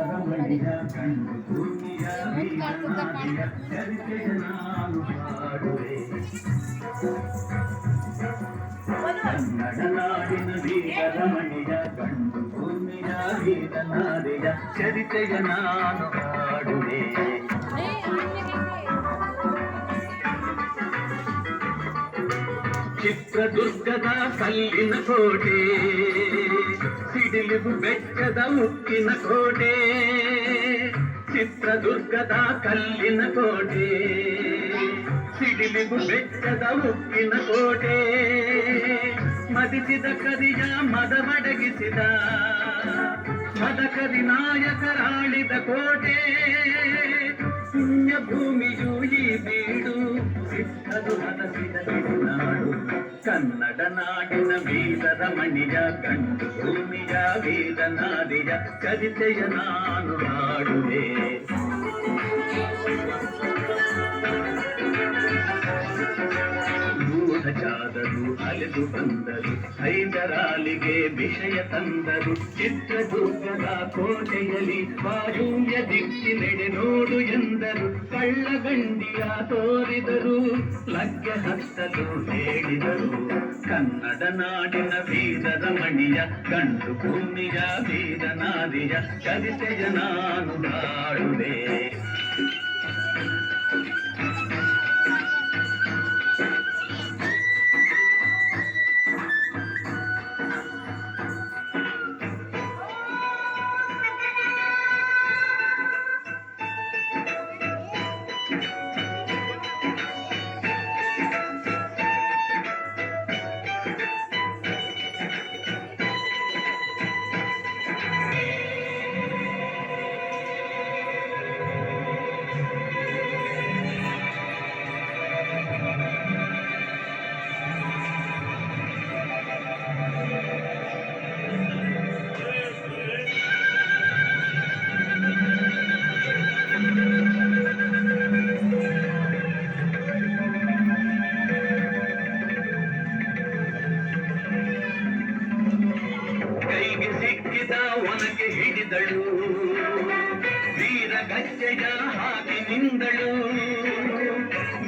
ವೀರರಮಣಿಯ ಕಂಡು ಭೂಮಿಯ ವೀರನಾರಿಯ ಚರಿತೆಯ ನಾನು ಹಾಡುವೆ ಕನ್ನಡ ನಾಡಿನ ವೀರರಮಣಿಯ ಕಂಡು ಭೂಮಿಯ ವೀರನಾರಿಯ ಚರಿತೆಯ ನಾನು ಚಿತ್ರದುರ್ಗದ ಕಲ್ಲಿನ ಕೋಟೆ ಸಿಡಿಲಿಗು ಬೆಟ್ಟದ ಉಕ್ಕಿನ ಕೋಟೆ ಚಿತ್ರದುರ್ಗದ ಕಲ್ಲಿನ ಕೋಟೆ ಸಿಡಿಲಿಗು ಬೆಟ್ಟದ ಉಕ್ಕಿನ ಕೋಟೆ ಮದಿಸಿದ ಕರಿಯ ಮದಮಡಗಿಸಿದ ಮದಕರಿ ನಾಯಕರಾಳಿದ ಕೋಟೆ ಪುಣ್ಯ ಭೂಮಿಯು ಈ ಬೀಡು ಸಿದ್ಧದು ಹದಸಿದ ನಾಡು ಕನ್ನಡ ನಾಡಿನ ವೀರರ ಮಣಿಯ ಗಂಡು ಭೂಮಿಯ ವೀರನಾದಿಯ ಚರಿತೆಯ ನಾನು ಹಾಡುವೆ ಜಾದರು ಅಲೆದು ಬಂದರು. ಹೈದರಾಲಿಗೆ ವಿಷಯ ತಂದರು. ಚಿತ್ರದುರ್ಗದ ಕೋಟೆಯಲ್ಲಿ ದಿಕ್ಕಿ ನೆಡೆ ನೋಡು ಎಂದರು. ಕಳ್ಳಗಂಡಿಯ ತೋರಿದರು, ಲಗ್ಗೆ ಹತ್ತಲು ಹೇಳಿದರು. ಕನ್ನಡ ನಾಡಿನ ವೀರರ ಮಣಿಯ ಗಂಡು ಭೂಮಿಯ ವೀರನಾದಿಯ ಕವಿತೆಯ ನಾನು ಹಾಡುವೆ ಹಿಡಿದಳು ವೀರ ಗಜ್ಜೆಯ ಹಾಕಿ ನಿಂದಳು.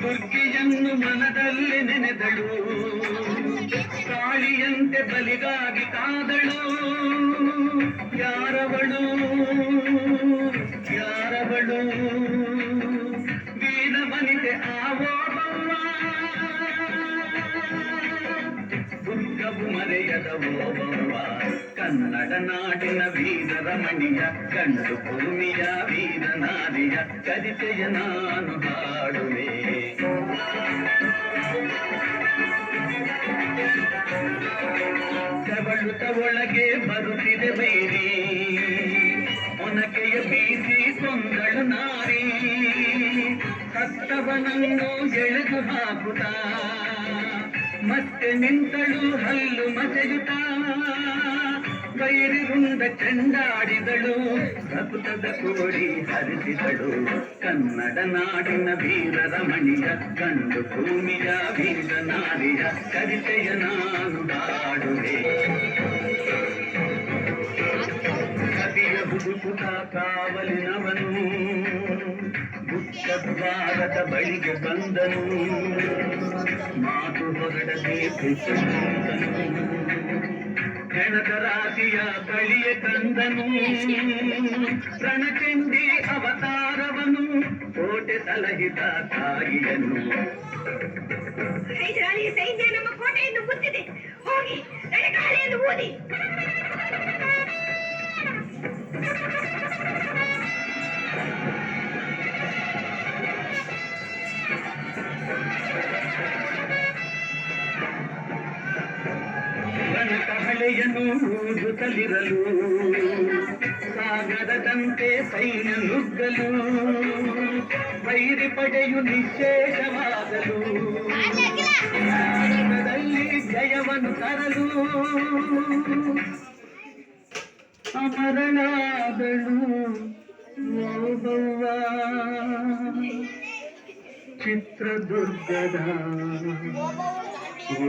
ದುರ್ಗಿಯನ್ನು ಮನದಲ್ಲಿ ನೆನೆದಳು. ಕಾಳಿಯಂತೆ ಬಲಿಗಾಗಿ ಕಾದಳು. ಯಾರವಳು? ಯಾರವಳು? ವೀರ ಬನಿತೆ ಆವೋ ದುರ್ಗವು ಮರೆಯದ ಓಬವ್ವ ಕನ್ನಡ ನಾಡಿನ ವೀರರ ಮಣಿಯ ಕಂಡು ಭೂಮಿಯ ವೀರನಾರಿಯ ಕರಿತೆಯ ನಾನು ಹಾಡುವೆ. ಕವಳುತ ಒಳಗೆ ಬರುತ್ತಿದೆ ಬೇರೆ ಒನಕೆಯ ಬೀಸಿ ಕೊಂದಳು ನಾರಿ. ಸತ್ತವನನ್ನು ಎಳೆದು ಹಾಕುತ್ತ ಮತ್ತೆ ನಿಂತಳು ಹಲ್ಲು ಮಸೆಯುತ್ತ ವೈರಿರುಂಡ ಚೆಂಡಾಡಿದಳು ಸಪುತದ ಕೋಡಿ ಹರಿಸಿದಳು ಕನ್ನಡ ನಾಡಿನ ವೀರರ ಮಣಿಯ ಗಂಡು ಭೂಮಿಯ ವೀರ ನಾರಿಯ ಚರಿತೆಯ ನಾನು ಹಾಡುವೆ ಬಳಿಗೆ ಬಂದನು. ಮಾತು ಹೊರಡದೆ ಹೆಣದ ರಾಶಿಯ ಬಳಿಯ ತಂದನು ಪ್ರಣಚಂಡಿ ಅವತಾರವನು, ಕೋಟೆ ಸಲಹಿದ ತಾಯಿಯನು. ಸೈನ್ಯ ನಮ್ಮ ಕೋಟೆಯನ್ನು ಮುತ್ತಿದೆ. ಹೋಗಿ ಓದಿ ರಣಕಹಳೆಯನ್ನು ಊದುತ್ತಲಿರಲು ಸಾಗರದಂತೆ ಸೈನ್ಯ ನುಗ್ಗಲು ವೈರಿ ಪಡೆಯು ನಿಶೇಷವಾಗಲು ಭಾರತದಲ್ಲಿ ಜಯವನ್ನು ತರಲು ಅಮರನಾದಳು ಓಬವ್ವ ಚಿತ್ರದುರ್ಗದ ಓ